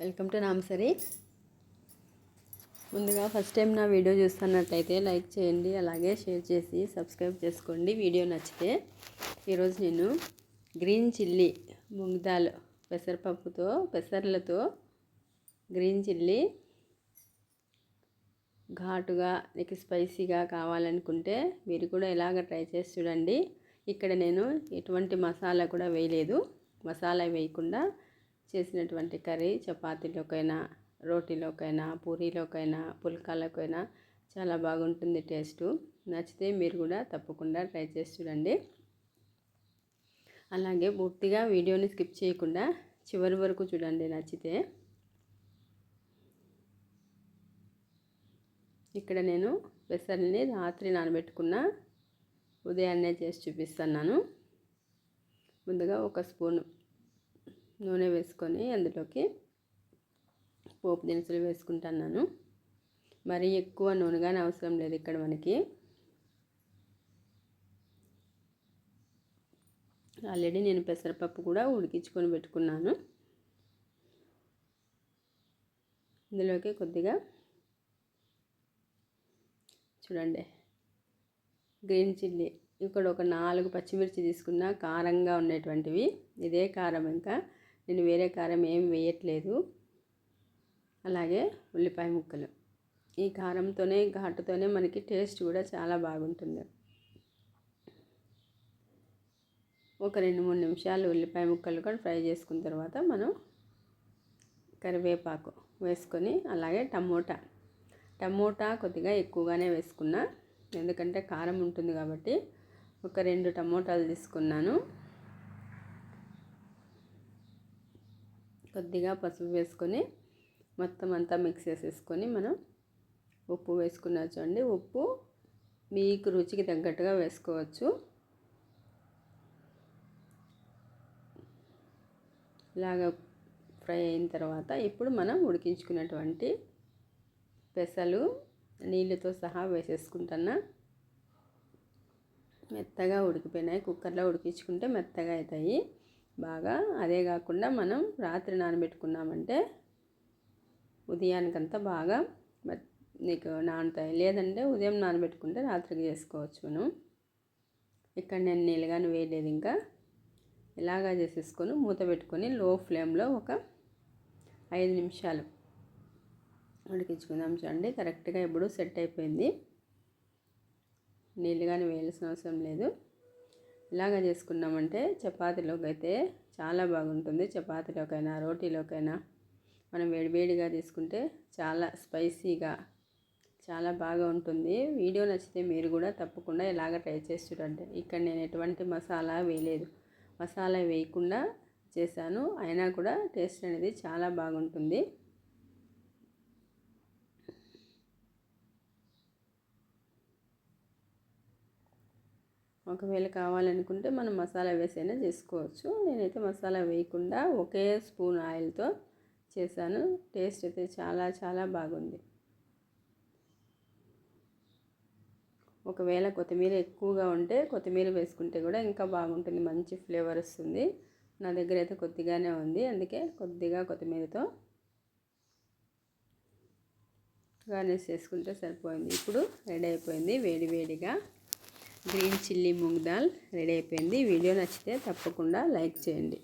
Welcome to నామసరి. ముందుగా first time నా వీడియో చూస్తున్నట్లయితే లైక్ చేయండి అలాగే షేర్ చేసి సబ్స్క్రైబ్ చేసుకోండి వీడియో నచ్చితే. ఈరోజు నేను గ్రీన్ చిల్లీ ముంగ్దాల్ పెసరపప్పుతో పెసర్లతో గ్రీన్ చిల్లీ ఘాటుగా నీకు స్పైసీగా కావాలనుకుంటే మీరు కూడా ఇలాగ ట్రై చేసి చూడండి. ఇక్కడ నేను ఎటువంటి మసాలా కూడా వేయలేదు. మసాలా వేయకుండా చేసినటువంటి కర్రీ చపాతీలోకైనా రోటీలోకైనా పూరీలోకైనా పుల్కాలకైనా చాలా బాగుంటుంది టేస్టు. నచ్చితే మీరు కూడా తప్పకుండా ట్రై చేసి చూడండి. అలాగే పూర్తిగా వీడియోని స్కిప్ చేయకుండా చివరి వరకు చూడండి నచ్చితే. ఇక్కడ నేను పెసర్ని రాత్రి నానబెట్టుకున్న ఉదయాన్నే చేసి చూపిస్తున్నాను. ముందుగా ఒక స్పూన్ నూనె వేసుకొని అందులోకి పోపు దినుసులు వేసుకుంటున్నాను. మరీ ఎక్కువ నూనెగానే అవసరం లేదు ఇక్కడ మనకి. ఆల్రెడీ నేను పెసరపప్పు కూడా ఉడికించుకొని పెట్టుకున్నాను. ఇందులోకి కొద్దిగా చూడండి గ్రీన్ చిల్లీ. ఇక్కడ ఒక నాలుగు పచ్చిమిర్చి తీసుకున్న కారంగా ఉండేటువంటివి. ఇదే కారం ఇంకా. నేను వేరే కారం ఏం వేయట్లేదు. అలాగే ఉల్లిపాయ ముక్కలు. ఈ కారంతోనే ఘాటుతోనే మనకి టేస్ట్ కూడా చాలా బాగుంటుంది. ఒక రెండు మూడు నిమిషాలు ఉల్లిపాయ ముక్కలు కూడా ఫ్రై చేసుకున్న తర్వాత మనం కరివేపాకు వేసుకొని అలాగే టమోటా. టమోటా కొద్దిగా ఎక్కువగానే వేసుకున్నా ఎందుకంటే కారం ఉంటుంది కాబట్టి ఒక రెండు టమోటాలు తీసుకున్నాను. కొద్దిగా పసుపు వేసుకొని మొత్తం అంతా మిక్స్ చేసేసుకొని మనం ఉప్పు వేసుకున్నా చూడండి. ఉప్పు మీకు రుచికి తగ్గట్టుగా వేసుకోవచ్చు. ఇలాగ ఫ్రై అయిన తర్వాత ఇప్పుడు మనం ఉడికించుకున్నటువంటి పెసలు నీళ్ళతో సహా వేసేసుకుంటున్నా. మెత్తగా ఉడికిపోయినాయి. కుక్కర్లో ఉడికించుకుంటే మెత్తగా అవుతాయి. బాగా అదే కాకుండా మనం రాత్రి నానబెట్టుకున్నామంటే ఉదయానికంతా బాగా నీకు నానుతాయి. లేదంటే ఉదయం నానబెట్టుకుంటే రాత్రికి చేసుకోవచ్చు మనం. ఇక్కడ నేను నీళ్ళగాను వేయలేదు ఇంకా. ఇలాగా చేసేసుకొని మూత పెట్టుకొని లో ఫ్లేమ్లో ఒక ఐదు నిమిషాలు ఉడికించుకుందాం చూడండి. కరెక్ట్గా ఇప్పుడు సెట్ అయిపోయింది. నీళ్ళు కానీ వేయాల్సిన అవసరం లేదు. ఇలాగ చేసుకున్నామంటే చపాతీలోకి అయితే చాలా బాగుంటుంది. చపాతీలోకైనా రోటీలోకైనా మనం వేడివేడిగా తీసుకుంటే చాలా స్పైసీగా చాలా బాగా ఉంటుంది. వీడియో నచ్చితే మీరు కూడా తప్పకుండా ఇలాగ ట్రై చేసి చూడండి. ఇక్కడ నేను ఎటువంటి మసాలా వేయలేదు. మసాలా వేయకుండా చేశాను. అయినా కూడా టేస్ట్ అనేది చాలా బాగుంటుంది. ఒకవేళ కావాలనుకుంటే మనం మసాలా వేసైనా చేసుకోవచ్చు. నేనైతే మసాలా వేయకుండా ఒకే స్పూన్ ఆయిల్తో చేశాను. టేస్ట్ అయితే చాలా చాలా బాగుంది. ఒకవేళ కొత్తిమీర ఎక్కువగా ఉంటే కొత్తిమీర వేసుకుంటే కూడా ఇంకా బాగుంటుంది. మంచి ఫ్లేవర్ వస్తుంది. నా దగ్గర అయితే కొద్దిగానే ఉంది. అందుకే కొద్దిగా కొత్తిమీరతో గార్నిష్ చేసుకుంటే సరిపోయింది. ఇప్పుడు రెడీ అయిపోయింది వేడి వేడిగా. Green chilli moong dal ready అయిపోయింది. వీడియో నచ్చితే తప్పకుండా లైక్ చేయండి.